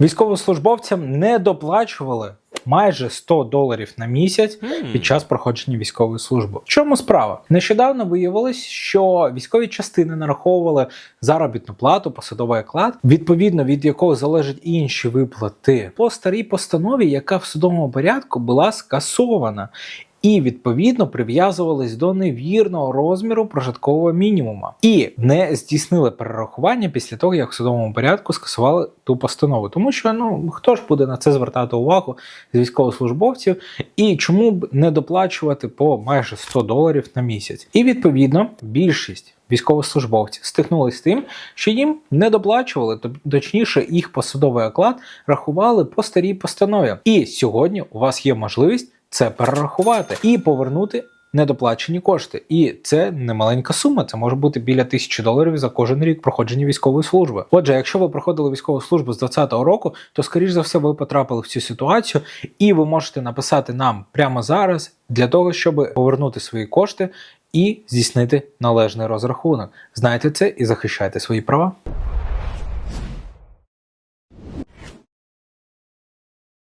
Військовослужбовцям не доплачували майже 100 доларів на місяць під час проходження військової служби. В чому справа? Нещодавно виявилось, що військові частини нараховували заробітну плату, посадовий оклад, відповідно від якого залежать інші виплати по старій постанові, яка в судовому порядку була скасована. І відповідно прив'язувались до невірного розміру прожиткового мінімума і не здійснили перерахування після того, як в судовому порядку скасували ту постанову. Тому що ну хто ж буде на це звертати увагу з військовослужбовців, і чому б не доплачувати по майже 100 доларів на місяць? І відповідно більшість. Військовослужбовців стикнулися з тим, що їм не доплачували, точніше, їх посадовий оклад рахували по старій постанові. І сьогодні у вас є можливість це перерахувати і повернути недоплачені кошти. І це не маленька сума, це може бути біля тисячі доларів за кожен рік проходження військової служби. Отже, якщо ви проходили військову службу з 2020 року, то скоріш за все ви потрапили в цю ситуацію, і ви можете написати нам прямо зараз для того, щоб повернути свої кошти і здійснити належний розрахунок. Знайте це і захищайте свої права.